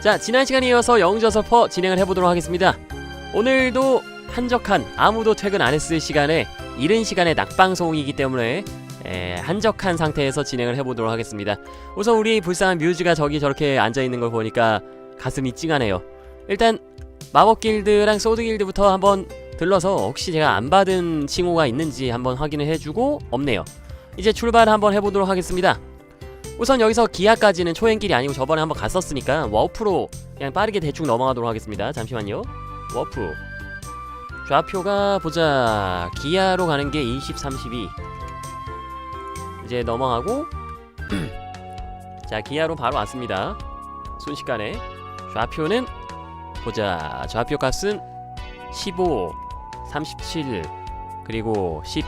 자 지난 시간에 이어서 영저서퍼 진행을 해보도록 하겠습니다. 오늘도 한적한 아무도 퇴근 안 했을 시간에 이른 시간에 낙방송이기 때문에 에, 한적한 상태에서 진행을 해보도록 하겠습니다. 우선 우리 불쌍한 뮤즈가 저기 저렇게 앉아있는 걸 보니까 가슴이 찡하네요. 일단 마법 길드랑 소드 길드부터 한번 들러서 혹시 제가 안 받은 칭호가 있는지 한번 확인을 해주고 없네요. 이제 출발 한번 해보도록 하겠습니다 우선 여기서 기아까지는 초행길이 아니고 저번에 한번 갔었으니까 워프로 그냥 빠르게 대충 넘어가도록 하겠습니다. 잠시만요. 워프. 좌표가 보자. 기아로 가는 게 20, 32 이제 넘어가고 자 기아로 바로 왔습니다. 순식간에 좌표는 보자. 좌표 값은 15 37 그리고 10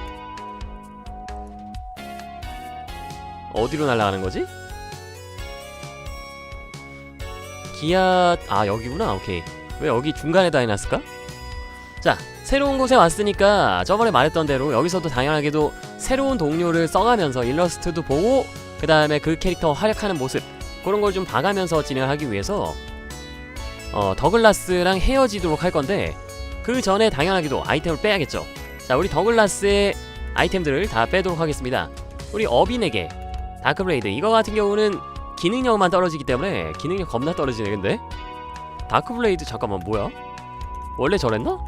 어디로 날아가는 거지? 기아 아 여기구나 오케이 왜 여기 중간에다 해놨을까? 자 새로운 곳에 왔으니까 저번에 말했던 대로 여기서도 당연하게도 새로운 동료를 써가면서 일러스트도 보고 그 다음에 그 캐릭터 활약하는 모습 그런 걸 좀 봐가면서 진행하기 위해서 어 더글라스랑 헤어지도록 할 건데 그 전에 당연하게도 아이템을 빼야겠죠 자 우리 더글라스의 아이템들을 다 빼도록 하겠습니다 우리 어빈에게 다크브레이드. 이거 같은 경우는 기능력만 떨어지기 때문에 기능력 겁나 떨어지네 근데? 다크블레이드 잠깐만 뭐야? 원래 저랬나?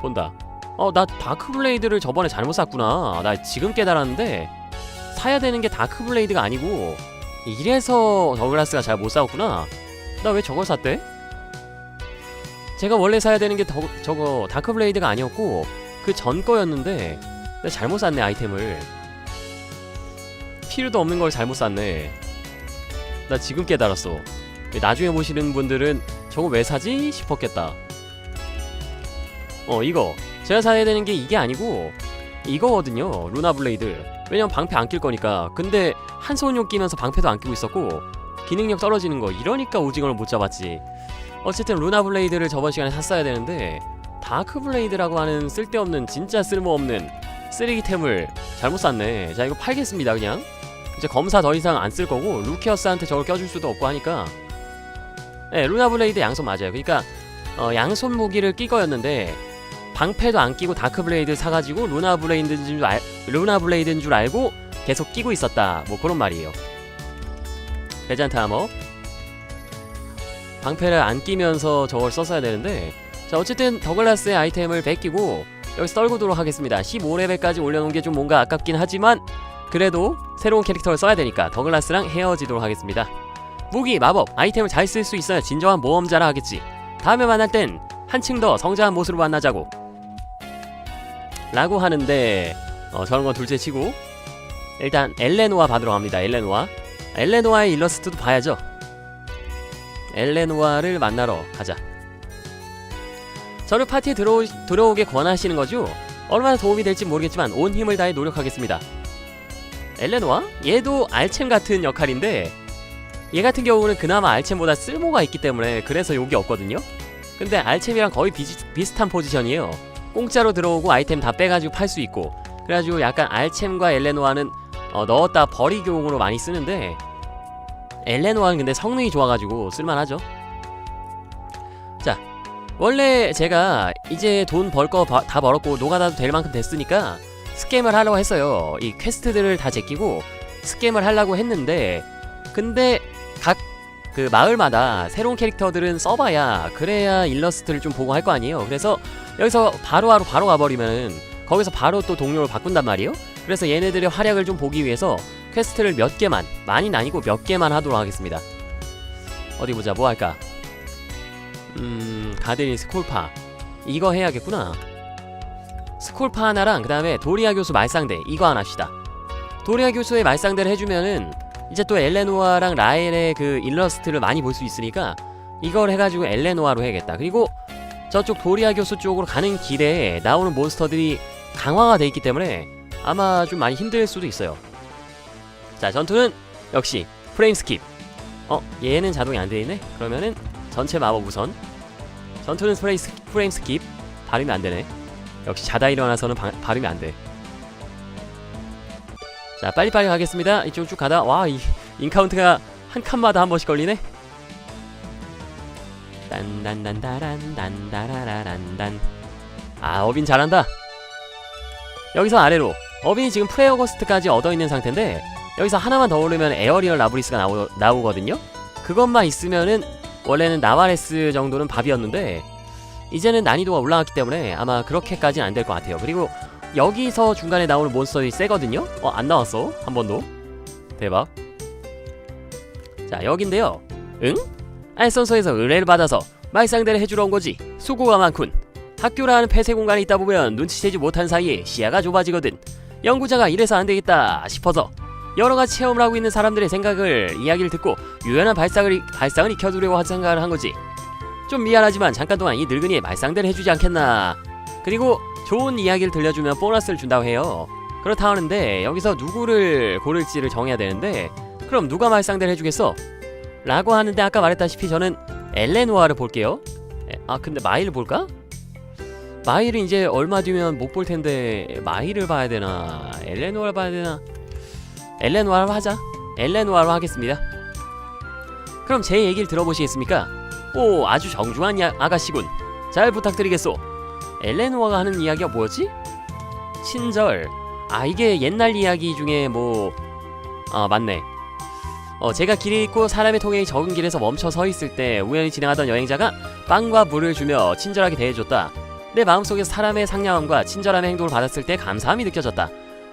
본다. 어 나 다크블레이드를 저번에 잘못 샀구나. 나 지금 깨달았는데 사야 되는 게 다크블레이드가 아니고 이래서 더글라스가 잘 못 사왔구나. 나 왜 저걸 샀대? 제가 원래 사야 되는 게 더, 저거 다크블레이드가 아니었고 그 전 거였는데 내가 잘못 샀네 아이템을 필요도 없는 걸 잘못 샀네. 나 지금 깨달았어. 나중에 보시는 분들은 저거 왜 사지 싶었겠다. 어 이거. 제가 사야 되는 게 이게 아니고 이거거든요 루나 블레이드. 왜냐면 방패 안 낄 거니까. 근데 한 손용 끼면서 방패도 안 끼고 있었고 기능력 떨어지는 거 이러니까 오징어를 못 잡았지. 어쨌든 루나 블레이드를 저번 시간에 샀어야 되는데 다크 블레이드라고 하는 쓸데없는 진짜 쓸모없는 쓰레기템을 잘못 샀네. 자 이거 팔겠습니다 그냥 이제 검사 더 이상 안 쓸 거고 루키어스한테 저걸 껴줄 수도 없고 하니까. 네 루나 블레이드 양손 맞아요. 그러니까 어, 양손 무기를 끼 거였는데 방패도 안 끼고 다크 블레이드 사가지고 루나 블레이드인 줄 알, 루나 블레이드인 줄 알고 계속 끼고 있었다. 뭐 그런 말이에요. 레전트 아머 방패를 안 끼면서 저걸 썼어야 되는데 자 어쨌든 더글라스의 아이템을 베끼고 여기서 떨구도록 하겠습니다. 15레벨까지 올려놓은 게 좀 뭔가 아깝긴 하지만 그래도 새로운 캐릭터를 써야 되니까 더글라스랑 헤어지도록 하겠습니다. 무기, 마법, 아이템을 잘 쓸 수 있어야 진정한 모험자라 하겠지. 다음에 만날 땐 한층 더 성장한 모습으로 만나자고. 라고 하는데 어, 저런 건 둘째 치고. 일단 엘레노아 받으러 갑니다 엘레노아. 엘레노아의 일러스트도 봐야죠. 엘레노아를 만나러 가자. 저를 파티에 들어오, 들어오게 권하시는 거죠? 얼마나 도움이 될지 모르겠지만 온 힘을 다해 노력하겠습니다 엘레노아? 얘도 알챔 같은 역할인데 얘 같은 경우는 그나마 알챔보다 쓸모가 있기 때문에 그래서 욕이 없거든요. 근데 알챔이랑 거의 비지, 비슷한 포지션이에요. 공짜로 들어오고 아이템 다 빼가지고 팔 수 있고. 그래가지고 약간 알챔과 엘레노아는 어, 넣었다 버리교용으로 많이 쓰는데 엘레노아는 근데 성능이 좋아가지고 쓸만하죠. 자 원래 제가 이제 돈 벌 거 다 벌었고 노가다도 될 만큼 됐으니까 스캠을 하려고 했어요. 이 퀘스트들을 다 제끼고 스캠을 하려고 했는데 근데 각 그 마을마다 새로운 캐릭터들은 써봐야 그래야 일러스트를 좀 보고 할 거 아니에요. 그래서 여기서 바로바로 바로 가버리면은 거기서 바로 또 동료를 바꾼단 말이에요. 그래서 얘네들의 활약을 좀 보기 위해서 퀘스트를 몇 개만 많이는 아니고 몇 개만 하도록 하겠습니다. 어디 보자. 뭐 할까? 음 가데린 스콜파. 이거 해야겠구나 스콜파 하나랑 그 다음에 도리아 교수 말상대 이거 하나 합시다. 도리아 교수의 말상대를 해주면은 이제 또 엘레노아랑 라엘의 그 일러스트를 많이 볼 수 있으니까 이걸 해가지고 엘레노아로 해야겠다. 그리고 저쪽 도리아 교수 쪽으로 가는 길에 나오는 몬스터들이 강화가 돼 있기 때문에 아마 좀 많이 힘들 수도 있어요. 자 전투는 역시 프레임 스킵. 어 얘는 자동이 안 되네? 그러면은 전체 마법 우선. 전투는 프레임, 스킵. 발음이 안 되네 역시 자다 일어나서는 바, 발음이 안 돼. 자 빨리빨리 가겠습니다. 이쪽 쭉 가다 와 이 인카운트가 한 칸마다 한 번씩 걸리네. 딴딴딴따란 딴따라라란단 아 어빈 잘한다 여기서 아래로 어빈이 지금 프레어거스트까지 얻어 있는 상태인데 여기서 하나만 더 오르면 에어리얼 라브리스가 나오, 나오거든요 그것만 있으면은 원래는 나와레스 정도는 밥이었는데 이제는 난이도가 올라갔기 때문에 아마 그렇게까지는 안 될 것 같아요. 그리고 여기서 중간에 나오는 몬스터들이 세거든요? 어 안 나왔어. 한 번도. 대박. 자 여긴데요. 응? 알선소에서 의뢰를 받아서 말상대를 해주러 온 거지. 수고가 많군. 학교라는 폐쇄 공간에 있다 보면 눈치채지 못한 사이에 시야가 좁아지거든. 연구자가 이래서 안 되겠다 싶어서 여러 가지 체험을 하고 있는 사람들의 생각을 이야기를 듣고 유연한 발상을 발상을 익혀두려고 한 생각을 한 거지 좀 미안하지만 잠깐 동안 이 늙은이의 말상대를 해주지 않겠나. 그리고 좋은 이야기를 들려주면 보너스를 준다고 해요. 그렇다 하는데 여기서 누구를 고를지를 정해야 되는데 그럼 누가 말상대를 해주겠어? 라고 하는데 아까 말했다시피 저는 엘레노아를 볼게요. 에, 아 근데 마이를 볼까? 마이를 이제 얼마 뒤면 못 볼 텐데 마이를 봐야 되나? 엘레노아를 봐야 되나? 엘레노아로 하자. 엘레노아로 하겠습니다. 그럼 제 얘기를 들어보시겠습니까? 오 아주 정중한 야, 아가씨군 잘 부탁드리겠소 엘레노아가 하는 이야기가 뭐였지? 친절 아 이게 옛날 이야기 중에 뭐 아 맞네 어, 제가 길을 잃고 사람의 통행이 적은 길에서 멈춰 서 있을 때 우연히 지나가던 여행자가 빵과 물을 주며 친절하게 대해줬다. 내 마음속에서 사람의 상냥함과 친절함의 행동을 받았을 때 감사함이 느껴졌다.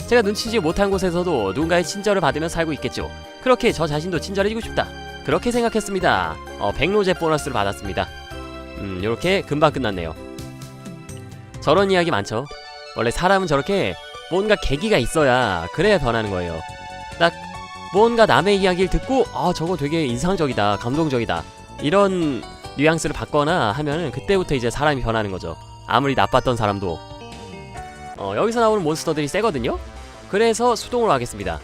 제가 눈치지 못한 곳에서도 누군가의 친절을 받으며 살고 있겠죠. 그렇게 저 자신도 친절해지고 싶다. 그렇게 생각했습니다. 어, 백로제 보너스를 받았습니다. 음, 요렇게 금방 끝났네요. 저런 이야기 많죠. 원래 사람은 저렇게 뭔가 계기가 있어야 그래야 변하는 거예요. 딱 뭔가 남의 이야기를 듣고 아 저거 되게 인상적이다 감동적이다 이런 뉘앙스를 받거나 하면은 그때부터 이제 사람이 변하는 거죠 아무리 나빴던 사람도 어 여기서 나오는 몬스터들이 세거든요 그래서 수동으로 하겠습니다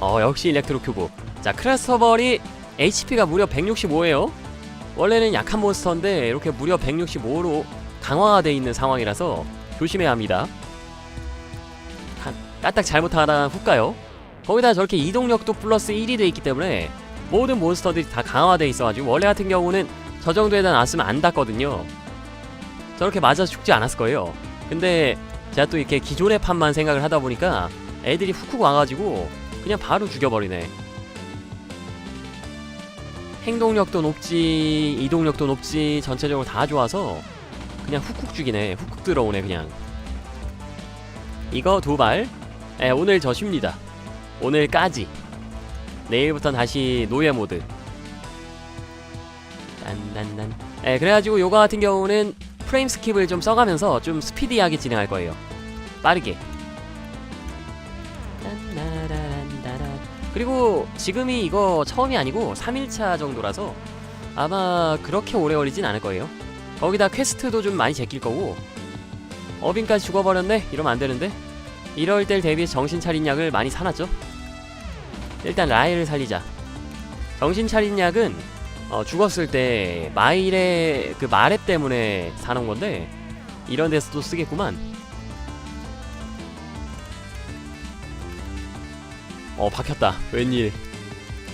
어 역시 일렉트로 큐브 자 크레스터벌이 HP가 무려 165예요 원래는 약한 몬스터인데 이렇게 무려 165로 강화가 돼 있는 상황이라서 조심해야 합니다 가- 까딱 잘못하다 훅 가요 거기다 저렇게 이동력도 플러스 1이 돼 있기 때문에 모든 몬스터들이 다 강화돼 있어가지고 원래 같은 경우는 저 정도에다 놨으면 안 닿거든요. 저렇게 맞아서 죽지 않았을 거예요. 근데 제가 또 이렇게 기존의 판만 생각을 하다 보니까 애들이 훅훅 와가지고 그냥 바로 죽여버리네. 행동력도 높지, 이동력도 높지, 전체적으로 다 좋아서 그냥 훅훅 죽이네. 훅훅 들어오네 그냥. 이거 두 발. 에, 오늘 저 쉽니다. 오늘까지 내일부터 다시 노예 모드 딴딴딴 예 그래가지고 요거 같은 경우는 프레임 스킵을 좀 써가면서 좀 스피디하게 진행할 거예요 빠르게 그리고 지금이 이거 처음이 아니고 3일차 정도라서 아마 그렇게 오래 걸리진 않을 거예요 거기다 퀘스트도 좀 많이 제낄 거고 어빈까지 죽어버렸네? 이러면 안 되는데 이럴 때 대비해서 정신 차린 약을 많이 사놨죠. 일단 라일을 살리자. 정신 차린 약은 어, 죽었을 때 마일의 그 마랩 때문에 사는 건데 이런 데서도 쓰겠구만. 어 박혔다. 웬일?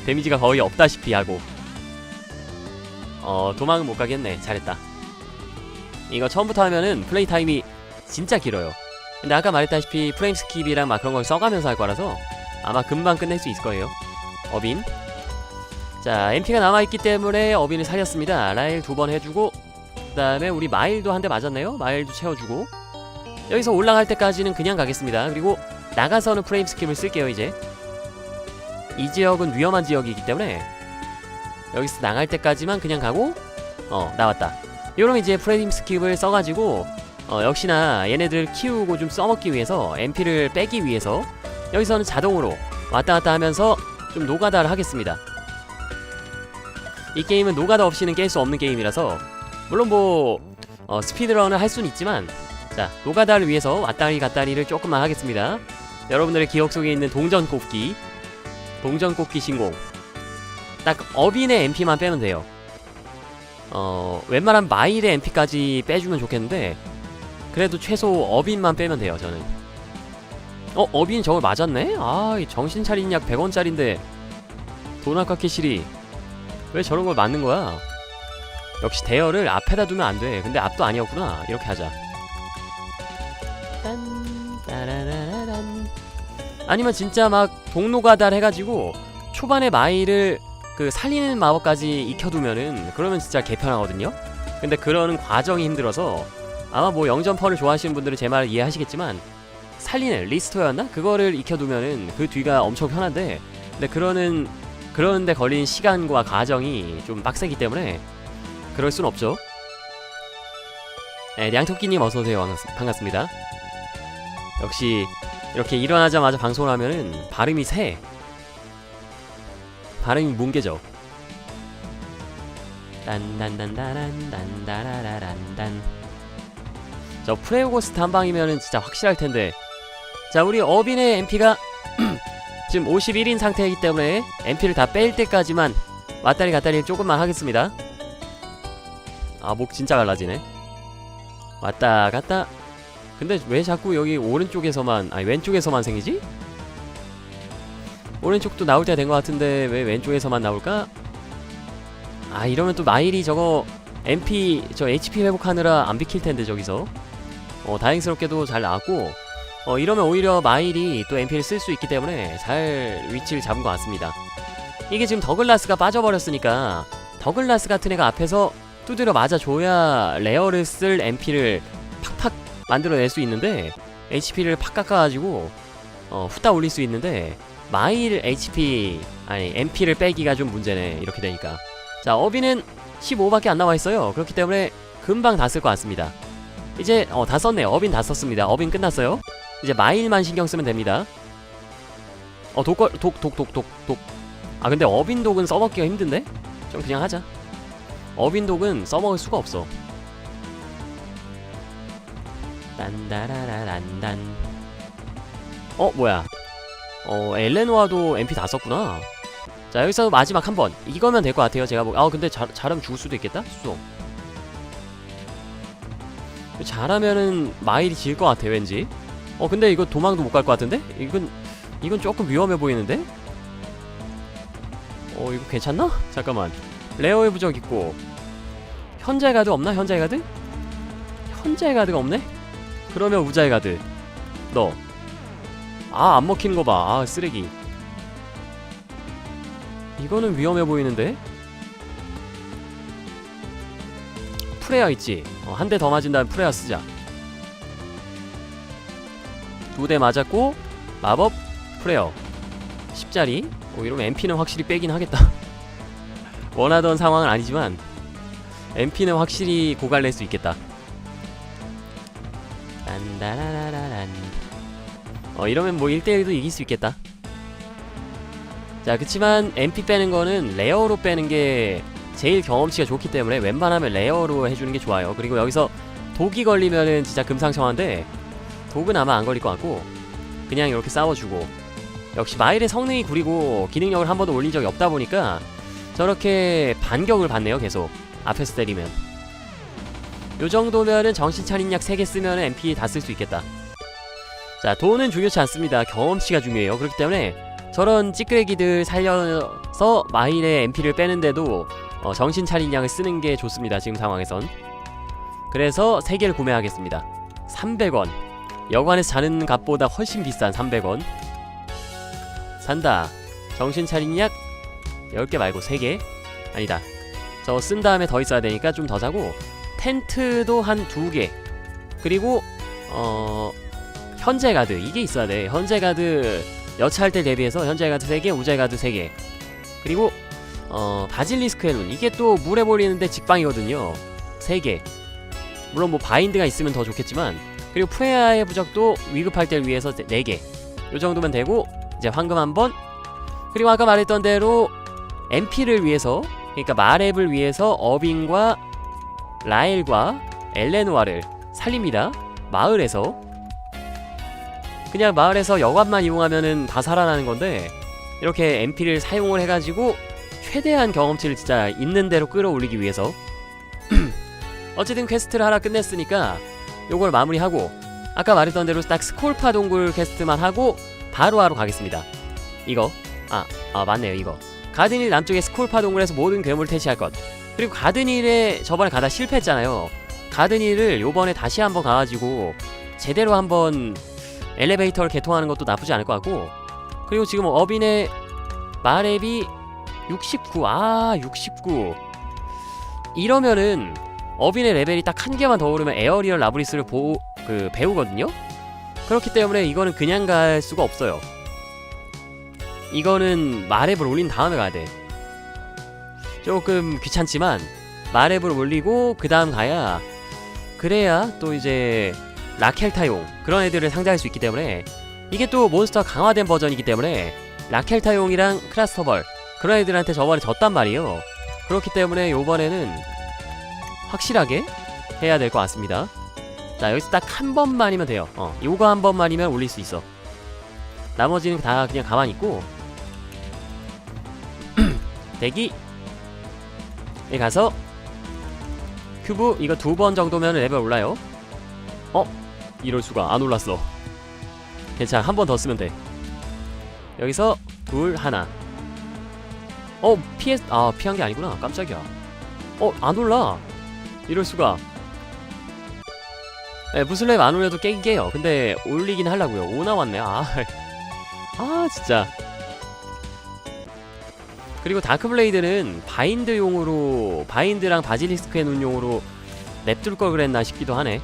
데미지가 거의 없다시피 하고. 어 도망은 못 가겠네. 잘했다. 이거 처음부터 하면은 플레이 타임이 진짜 길어요. 근데 아까 말했다시피 프레임 스킵이랑 막 그런 걸 써가면서 할 거라서 아마 금방 끝낼 수 있을 거예요. 어빈. 자, MP가 남아있기 때문에 어빈을 살렸습니다. 라일 두 번 해주고, 그 다음에 우리 마일도 한 대 맞았네요. 마일도 채워주고. 여기서 올라갈 때까지는 그냥 가겠습니다. 그리고 나가서는 프레임 스킵을 쓸게요, 이제. 이 지역은 위험한 지역이기 때문에 여기서 나갈 때까지만 그냥 가고, 어, 나왔다. 요럼 이제 프레임 스킵을 써가지고 어, 역시나 얘네들 키우고 좀 써먹기 위해서 MP를 빼기 위해서 여기서는 자동으로 왔다 갔다 하면서 좀 노가다를 하겠습니다. 이 게임은 노가다 없이는 깰 수 없는 게임이라서 물론 뭐 어, 스피드런을 할 수는 있지만 자 노가다를 위해서 왔다리 갔다리를 조금만 하겠습니다. 여러분들의 기억 속에 있는 동전 꼽기 동전 꼽기 신공 딱 어빈의 MP만 빼면 돼요. 어 웬만한 마일의 MP까지 빼주면 좋겠는데 그래도 최소 어빈만 빼면 돼요 저는 어 어빈 저걸 맞았네? 아이 정신 차린 약 100원짜린데 돈 아깝게 실이 왜 저런 걸 맞는 거야? 역시 대여를 앞에다 두면 안 돼. 근데 앞도 아니었구나. 이렇게 하자. 아니면 진짜 막 동로가달 해가지고 초반에 마이를 그 살리는 마법까지 익혀두면은 그러면 진짜 개편하거든요. 근데 그러는 과정이 힘들어서 아마 뭐 영점퍼를 좋아하시는 분들은 제 말을 이해하시겠지만 살리는 리스토였나? 그거를 익혀두면은 그 뒤가 엄청 편한데 근데 그러는 그러는데 걸린 시간과 과정이 좀 빡세기 때문에 그럴 순 없죠. 네, 냥토끼님 어서 오세요. 반갑- 반갑습니다. 역시 이렇게 일어나자마자 방송을 하면은 발음이 새. 발음이 뭉개져. 딴딴딴따란 딴따라라란딴. 저 프레오고스트 한 방이면은 진짜 확실할 텐데. 자, 우리 어빈의 MP가 지금 51인 상태이기 때문에 MP를 다 뺄 때까지만 왔다리 갔다리 조금만 하겠습니다. 아, 목 진짜 갈라지네. 왔다 갔다. 근데 왜 자꾸 여기 오른쪽에서만, 아니 왼쪽에서만 생기지? 오른쪽도 나올 때된것 같은데 왜 왼쪽에서만 나올까? 아 이러면 또 마일이 저거 MP 저 HP 회복하느라 안 비킬 텐데 저기서 어 다행스럽게도 잘 나왔고 어 이러면 오히려 마일이 또 MP를 쓸 수 있기 때문에 잘 위치를 잡은 것 같습니다. 이게 지금 더글라스가 빠져버렸으니까 더글라스 같은 애가 앞에서 두드려 맞아줘야 레어를 쓸 MP를 팍팍 만들어낼 수 있는데 HP를 팍 깎아가지고 어 후딱 올릴 수 있는데 마일 HP 아니 MP를 빼기가 좀 문제네 이렇게 되니까. 자 어비는 15밖에 안 나와 있어요. 그렇기 때문에 금방 다 쓸 것 같습니다. 이제 어 다 썼네요. 어빈 다 썼습니다. 어빈 끝났어요. 이제 마일만 신경 쓰면 됩니다. 어 독걸 독독독독독 아 근데 어빈 독은 써먹기가 힘든데? 좀 그냥 하자. 어빈 독은 써먹을 수가 없어 딴다라라란단. 어 뭐야? 어 엘레노아도 MP 다 썼구나. 자 여기서 마지막 한 번. 이거면 될 것 같아요 제가 보기 아 근데 잘, 잘하면 죽을 수도 있겠다? 수송. 잘하면은 마일이 질 것 같아 왠지. 어 근데 이거 도망도 못 갈 것 같은데? 이건 이건 조금 위험해 보이는데? 어 이거 괜찮나? 잠깐만. 레어의 부적 있고. 현재 가드 없나? 현재 가드? 현재 가드가 없네 그러면 우자의 가드 너 아, 안 먹히는 거 봐. 아, 쓰레기. 이거는 위험해 보이는데? 프레야 있지? 어, 한 대 더 맞은 다음 프레야 쓰자. 두 대 맞았고, 마법, 프레어. 10짜리. 어, 이러면 MP는 확실히 빼긴 하겠다. 원하던 상황은 아니지만, MP는 확실히 고갈낼 수 있겠다. 딴다라라란. 어 이러면 뭐 1대1도 이길 수 있겠다. 자 그치만 MP 빼는 거는 레어로 빼는 게 제일 경험치가 좋기 때문에 웬만하면 레어로 해주는 게 좋아요. 그리고 여기서 독이 걸리면은 진짜 금상첨화인데 독은 아마 안 걸릴 것 같고 그냥 이렇게 싸워주고. 역시 마일의 성능이 구리고 기능력을 한 번도 올린 적이 없다 보니까 저렇게 반격을 받네요 계속. 앞에서 때리면 요 정도면은 정신 차린 약 3개 쓰면 MP 다 쓸 수 있겠다. 자 돈은 중요치 않습니다. 경험치가 중요해요. 그렇기 때문에 저런 찌끄레기들 살려서 마일의 MP를 빼는데도 어, 정신 차린 양을 쓰는 게 좋습니다 지금 상황에선. 그래서 3개를 구매하겠습니다. 300원. 여관에서 자는 값보다 훨씬 비싼 300원. 산다. 정신 차린 약 10개 말고 3개? 아니다. 저 쓴 다음에 더 있어야 되니까 좀 더 사고 텐트도 한 2개. 그리고 어 현재 가드 이게 있어야 돼. 현재 가드 여차할 때 대비해서 현재 가드 3개 우재 가드 3개. 그리고 어 바질리스크 헬룬. 이게 또 물에 버리는데 직방이거든요. 3개. 물론 뭐 바인드가 있으면 더 좋겠지만 그리고 프레아의 부적도 위급할 때를 위해서 4개. 요 정도면 되고 이제 황금 한 번. 그리고 아까 말했던 대로 MP를 위해서 그러니까 마랩을 위해서 어빙과 라엘과 엘레노아를 살립니다. 마을에서. 그냥 마을에서 여관만 이용하면은 다 살아나는 건데 이렇게 MP를 사용을 해가지고 최대한 경험치를 진짜 있는 대로 끌어올리기 위해서. 어쨌든 퀘스트를 하나 끝냈으니까 요걸 마무리하고 아까 말했던 대로 딱 스콜파 동굴 퀘스트만 하고 바로 하러 가겠습니다. 이거. 아, 아 맞네요 이거. 가든힐 남쪽의 스콜파 동굴에서 모든 괴물을 퇴치할 것 그리고 가든힐에 저번에 가다 실패했잖아요 가든힐을 요번에 다시 한번 가가지고 제대로 한번 엘리베이터를 개통하는 것도 나쁘지 않을 것 같고 그리고 지금 어빈의 마랩이 69. 아, 69. 이러면은 어빈의 레벨이 딱 한 개만 더 오르면 에어리얼 라브리스를 보, 그 배우거든요. 그렇기 때문에 이거는 그냥 갈 수가 없어요. 이거는 마랩을 올린 다음에 가야 돼. 조금 귀찮지만 마랩을 올리고 그 다음 가야 그래야 또 이제 라켈타용 그런 애들을 상대할 수 있기 때문에 이게 또 몬스터 강화된 버전이기 때문에 라켈타용이랑 크라스터벌 그런 애들한테 저번에 졌단 말이에요. 그렇기 때문에 요번에는 확실하게 해야 될 것 같습니다. 자 여기서 딱 한 번만이면 돼요. 어, 요거 한 번만이면 올릴 수 있어. 나머지는 다 그냥 가만히 있고 대기 에 가서 큐브 이거 두 번 정도면 레벨 올라요. 어? 이럴 수가 안 올랐어. 괜찮아 한 번 더 쓰면 돼. 여기서 둘 하나. 어 피했 아 피한 게 아니구나 깜짝이야. 어 안 올라. 이럴 수가. 네, 무슨 랩안 올려도 깨긴 깨요. 근데 올리긴 하려고요. 5 나왔네. 아, 아 진짜. 그리고 다크블레이드는 바인드용으로 바인드랑 바질리스크의 눈용으로 냅둘 걸 그랬나 싶기도 하네.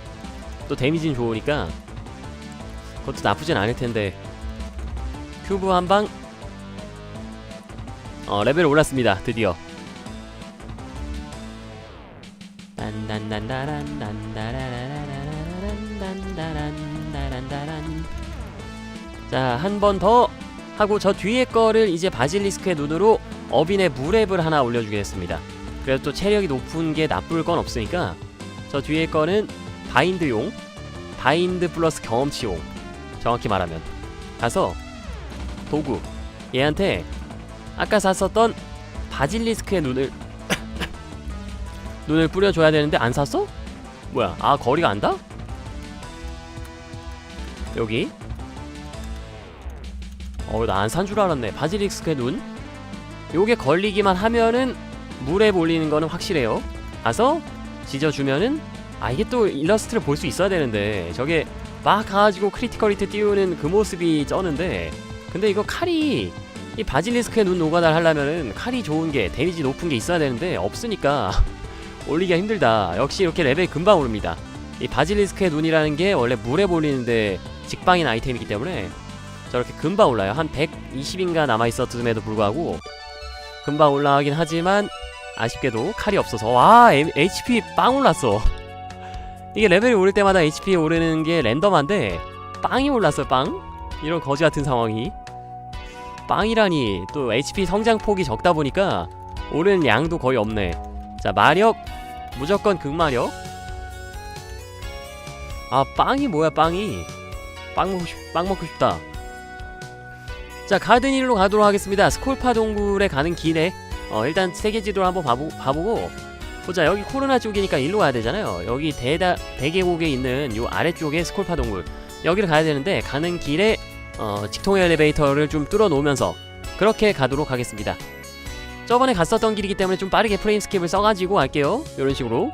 또 데미지는 좋으니까 그것도 나쁘진 않을 텐데. 큐브 한 방. 어 레벨 올랐습니다. 드디어. 자, 한 번 더 하고 저 뒤에 거를 이제 바질리스크의 눈으로 어빈의 무랩을 하나 올려주겠습니다. 그래도 또 체력이 높은 게 나쁠 건 없으니까 저 뒤에 거는 바인드용, 바인드 플러스 경험치용, 정확히 말하면 가서 도구 얘한테 아까 샀었던 바질리스크의 눈을 눈을 뿌려줘야 되는데 안 샀어? 뭐야? 아 거리가 안 닿아? 여기 어나 안 산 줄 알았네 바질리스크의 눈 요게 걸리기만 하면은 물에 몰리는 거는 확실해요. 가서 지져주면은 아 이게 또 일러스트를 볼 수 있어야 되는데 저게 막 가가지고 크리티컬 히트 띄우는 그 모습이 쩌는데 근데 이거 칼이 이 바질리스크의 눈 노가다를 하려면은 칼이 좋은 게 데미지 높은 게 있어야 되는데 없으니까 올리기가 힘들다. 역시 이렇게 레벨 금방 오릅니다. 이 바질리스크의 눈이라는 게 원래 물에 몰리는데 직방인 아이템이기 때문에 저렇게 금방 올라요. 한 120인가 남아있었음에도 불구하고 금방 올라가긴 하지만 아쉽게도 칼이 없어서. 와 HP 빵 올랐어. 이게 레벨이 오를 때마다 HP 오르는 게 랜덤한데 빵이 올랐어요 빵. 이런 거지 같은 상황이. 빵이라니 또 HP 성장폭이 적다 보니까 오르는 양도 거의 없네. 자 마력. 무조건 극마력. 아 빵이 뭐야 빵이? 빵 먹고, 싶, 빵 먹고 싶다 자 가든힐로 가도록 하겠습니다. 스콜파 동굴에 가는 길에 어 일단 세계 지도를 한번 봐보, 봐보고 보자. 여기 코로나 쪽이니까 일로 가야 되잖아요. 여기 대다 대계곡에 있는 요 아래쪽에 스콜파 동굴. 여기를 가야 되는데 가는 길에 어, 직통 엘리베이터를 좀 뚫어 놓으면서 그렇게 가도록 하겠습니다. 저번에 갔었던 길이기 때문에 좀 빠르게 프레임 스킵을 써가지고 할게요. 이런 식으로.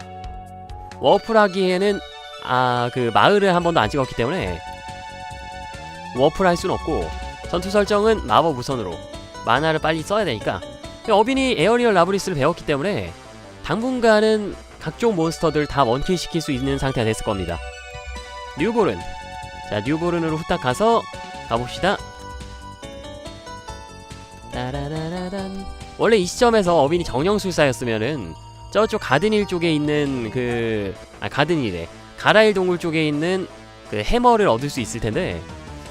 워프를 하기에는 아 그 마을을 한 번도 안 찍었기 때문에 워프를 할 수는 없고 전투 설정은 마법 우선으로 만화를 빨리 써야 되니까. 어빈이 에어리얼 라브리스를 배웠기 때문에 당분간은 각종 몬스터들 다 원킬 시킬 수 있는 상태가 됐을 겁니다. 뉴볼은 자 뉴볼은으로 후딱 가서 가봅시다. 따라라라란. 원래 이 시점에서 어빈이 정령술사였으면은 저쪽 가든힐 쪽에 있는 그 아 가든힐에 가라일 동굴 쪽에 있는 그 해머를 얻을 수 있을 텐데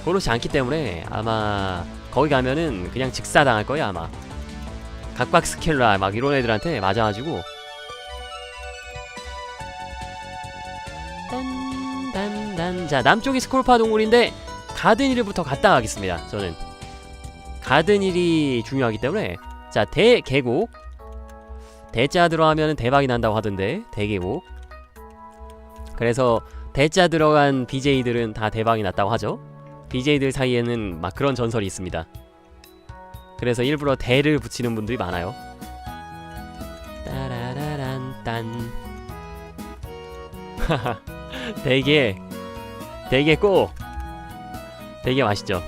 그렇지 않기 때문에 아마 거기 가면은 그냥 직사 당할 거야 아마. 각박 스켈라 막 이런 애들한테 맞아가지고. 딴딴딴. 자 남쪽이 스콜파 동굴인데 가든힐부터 갔다 가겠습니다 저는. 가든힐이 중요하기 때문에. 자 대계곡. 대자 들어가면 대박이 난다고 하던데 대계곡. 그래서 대자 들어간 BJ들은 다 대박이 났다고 하죠 BJ들 사이에는 막 그런 전설이 있습니다 그래서 일부러 대를 붙이는 분들이 많아요. 따라라란 딴. 되게 되게 꼭 되게 맛있죠.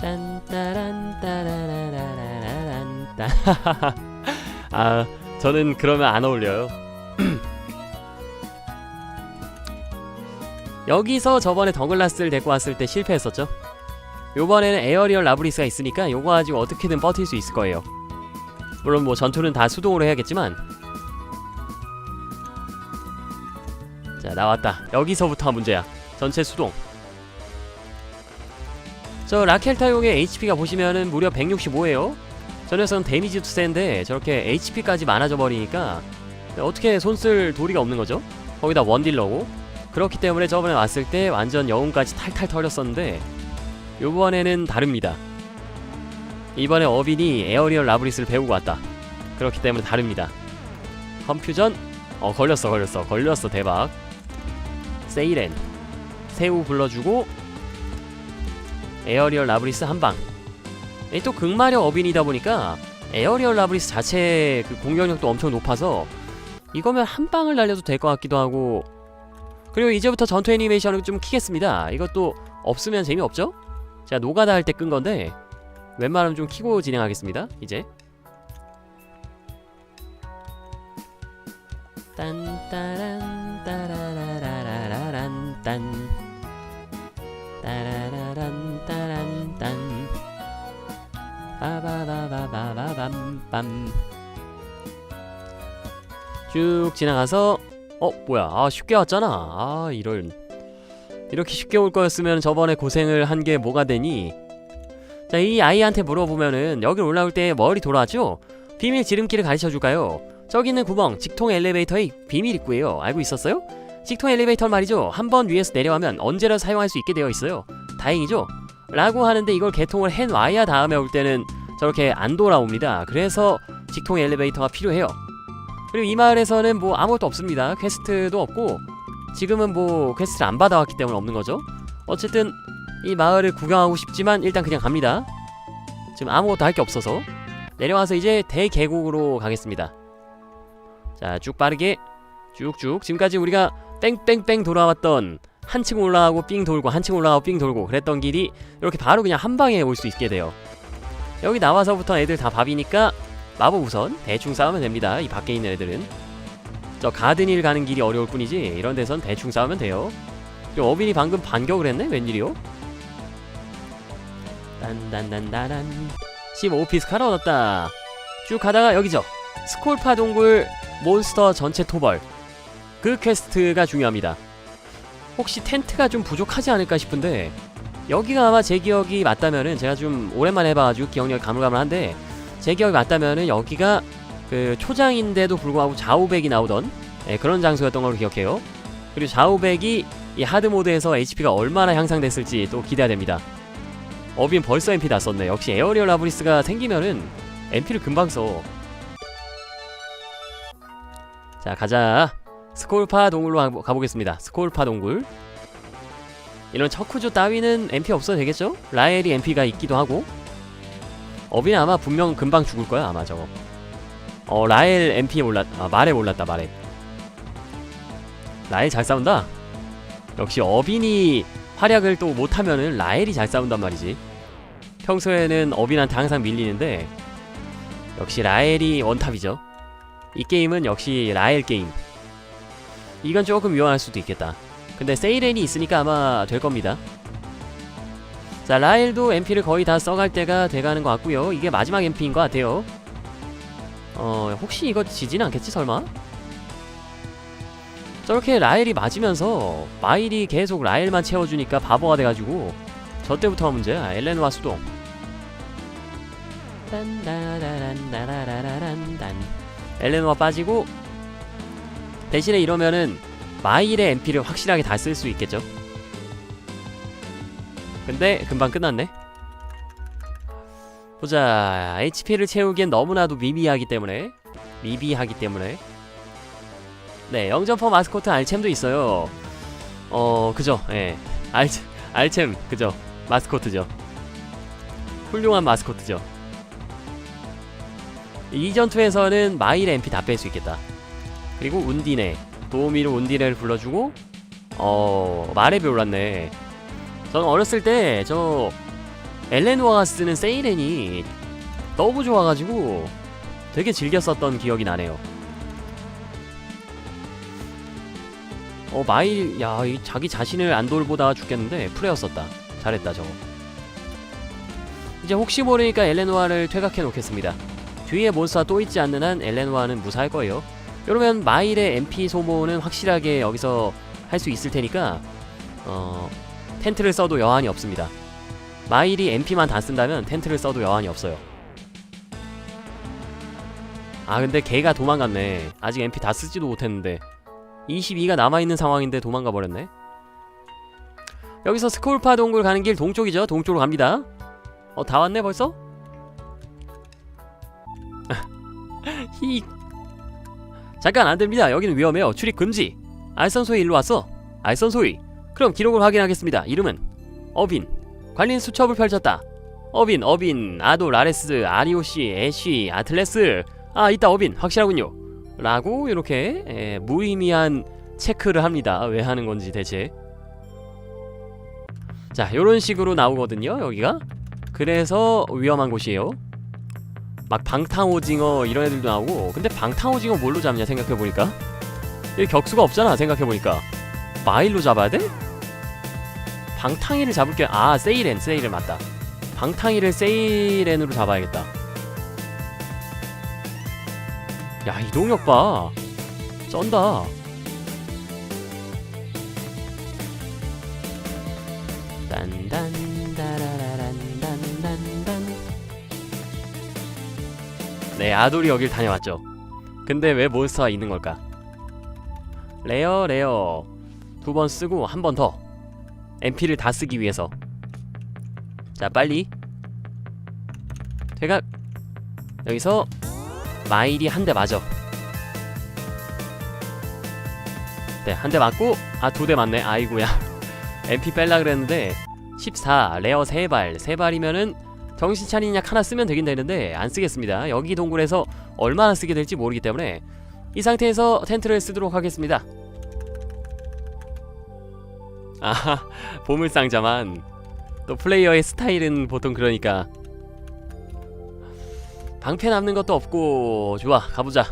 딴따란 따라라라라란 딴. 아 저는 그러면 안 어울려요. 여기서 저번에 더글라스를 데리고 왔을 때 실패했었죠. 요번에는 에어리얼 라브리스가 있으니까 요거 가지고 어떻게든 버틸 수 있을 거예요. 물론 뭐 전투는 다 수동으로 해야겠지만 자 나왔다. 여기서부터 문제야. 전체 수동. 저 라켈타용의 HP가 보시면은 무려 165예요. 저 녀석은 데미지도 센데 저렇게 HP까지 많아져 버리니까 어떻게 손쓸 도리가 없는 거죠? 거기다 원딜러고 그렇기 때문에 저번에 왔을 때 완전 영웅까지 탈탈 털렸었는데 요번에는 다릅니다. 이번에 어빈이 에어리얼 라브리스를 배우고 왔다. 그렇기 때문에 다릅니다. 컴퓨전 어 걸렸어 걸렸어 걸렸어 대박. 세이렌 새우 불러주고 에어리얼 라브리스 한방. 또 극마력 어빈이다 보니까 에어리얼 라브리스 자체 그 공격력도 엄청 높아서 이거면 한 방을 날려도 될 것 같기도 하고 그리고 이제부터 전투 애니메이션을 좀 키겠습니다. 이것도 없으면 재미없죠? 제가 노가다 할 때 끈 건데 웬만하면 좀 키고 진행하겠습니다. 이제 딴따란 따라라라라란 딴 따라라란 따란 딴 빠바바바바바밤 쭉 지나가서 어 뭐야? 아 쉽게 왔잖아. 아 이런 이렇게 쉽게 올 거였으면 저번에 고생을 한 게 뭐가 되니? 자 이 아이한테 물어보면은 여기 올라올 때 머리 돌아왔죠? 비밀 지름길을 가르쳐 줄까요? 저기 있는 구멍 직통 엘리베이터의 비밀 입구예요. 알고 있었어요? 직통 엘리베이터 말이죠. 한 번 위에서 내려가면 언제나 사용할 수 있게 되어 있어요. 다행이죠? 라고 하는데 이걸 개통을 해놔야 다음에 올 때는 저렇게 안 돌아옵니다. 그래서 직통 엘리베이터가 필요해요 그리고 이 마을에서는 뭐 아무것도 없습니다. 퀘스트도 없고 지금은 뭐 퀘스트를 안 받아왔기 때문에 없는 거죠. 어쨌든 이 마을을 구경하고 싶지만 일단 그냥 갑니다. 지금 아무것도 할 게 없어서 내려와서 이제 대계곡으로 가겠습니다. 자, 쭉 빠르게 쭉쭉 지금까지 우리가 뺑뺑뺑 돌아왔던 한 층 올라가고 삥 돌고 한 층 올라가고 삥 돌고 그랬던 길이 이렇게 바로 그냥 한 방에 올 수 있게 돼요. 여기 나와서부터 애들 다 밥이니까 마법 우선 대충 싸우면 됩니다. 이 밖에 있는 애들은 저 가든힐 가는 길이 어려울 뿐이지 이런 데선 대충 싸우면 돼요. 어빈이 방금 반격을 했네? 웬일이요? 딴딴딴따란 15피스 칼 얻었다. 쭉 가다가 여기죠. 스콜파 동굴 몬스터 전체 토벌 그 퀘스트가 중요합니다. 혹시 텐트가 좀 부족하지 않을까 싶은데 여기가 아마 제 기억이 맞다면은 제가 좀 오랜만에 해봐가지고 기억력이 가물가물한데 제 기억이 맞다면은 여기가 그 초장인데도 불구하고 좌우백이 나오던 예, 그런 장소였던 걸로 기억해요. 그리고 좌우백이 이 하드 모드에서 HP가 얼마나 향상됐을지 또 기대가 됩니다. 어빈 벌써 MP 다 썼네. 역시 에어리얼 라브리스가 생기면은 MP를 금방 써. 자 가자. 스콜파 동굴로 가- 가보겠습니다. 스콜파 동굴. 이런 척후조 따위는 MP 없어도 되겠죠? 라엘이 MP가 있기도 하고 어빈 아마 분명 금방 죽을 거야 아마 저거. 어 라엘 MP 올랐 아 말에 올랐다 말에. 라엘 잘 싸운다. 역시 어빈이 활약을 또 못하면은 라엘이 잘 싸운단 말이지. 평소에는 어빈한테 항상 밀리는데 역시 라엘이 원탑이죠. 이 게임은 역시 라엘 게임. 이건 조금 위험할 수도 있겠다. 근데 세이렌이 있으니까 아마 될 겁니다. 자 라엘도 MP를 거의 다 써갈 때가 돼가는 것 같고요. 이게 마지막 MP인 것 같아요. 어 혹시 이거 지진 않겠지 설마? 저렇게 라엘이 맞으면서 마일이 계속 라엘만 채워주니까 바보가 돼가지고 저 때부터가 문제야 엘렌과 수동 딴따라란따라라란딴 엘렌와 빠지고 대신에 이러면은 마일의 MP를 확실하게 다 쓸 수 있겠죠 근데 금방 끝났네. 보자. HP를 채우기엔 너무나도 미비하기 때문에 미비하기 때문에. 네 영점퍼 마스코트 알챔도 있어요. 어 그죠. 예. 알, 알챔 그죠. 마스코트죠. 훌륭한 마스코트죠. 이 전투에서는 마일의 MP 다 뺄 수 있겠다. 그리고 운디네. 도우미로 운디네를 불러주고 어 마레비 올랐네 저는 어렸을 때 저 엘레노아가 쓰는 세이렌이 너무 좋아가지고 되게 즐겨 썼던 기억이 나네요. 어 마일 야이 자기 자신을 안 돌보다 죽겠는데 프레였었다. 잘했다 저거. 이제 혹시 모르니까 엘레노아를 퇴각해 놓겠습니다. 뒤에 몬스터가 또 있지 않는 한 엘레노아는 무사할 거예요. 그러면 마일의 MP 소모는 확실하게 여기서 할 수 있을 테니까 어 텐트를 써도 여한이 없습니다. 마일이 MP만 다 쓴다면 텐트를 써도 여한이 없어요. 아 근데 걔가 도망갔네. 아직 MP 다 쓰지도 못했는데. 22가 남아있는 상황인데 도망가 버렸네. 여기서 스콜파 동굴 가는 길 동쪽이죠? 동쪽으로 갑니다. 어 다 왔네 벌써? 히 잠깐 안됩니다. 여기는 위험해요. 출입 금지. 알선소이 일로 왔어. 알선소이 그럼 기록을 확인하겠습니다. 이름은 어빈. 관린 수첩을 펼쳤다. 어빈 어빈 아도 라레스 아리오시 애쉬 아틀레스. 아 있다 어빈. 확실하군요. 라고 이렇게 에, 무의미한 체크를 합니다. 왜 하는 건지 대체. 자 요런 식으로 나오거든요 여기가. 그래서 위험한 곳이에요. 막 방탕오징어 이런 애들도 나오고. 근데 방탕오징어 뭘로 잡냐 생각해보니까. 여기 격수가 없잖아 생각해보니까. 마일로 잡아야 돼? 방탕이를 잡을 게 아 세이렌 세이렌 맞다. 방탕이를 세이렌으로 잡아야겠다. 야 이동력 봐. 쩐다. 네 아돌이 여길 다녀왔죠. 근데 왜 몬스터가 있는 걸까? 레어 레어. 두 번 쓰고 한 번 더 MP를 다 쓰기 위해서. 자 빨리. 퇴각. 여기서 마일이 한 대 맞아. 네한 대 맞고 아 두 대 맞네. 아이고야. MP 뺄라 그랬는데 14 레어 3발. 3발이면은 정신 차린 약 하나 쓰면 되긴 되는데 안 쓰겠습니다. 여기 동굴에서 얼마나 쓰게 될지 모르기 때문에 이 상태에서 텐트를 쓰도록 하겠습니다 아하 보물상자만. 또 플레이어의 스타일은 보통 그러니까. 방패 남는 것도 없고 좋아 가보자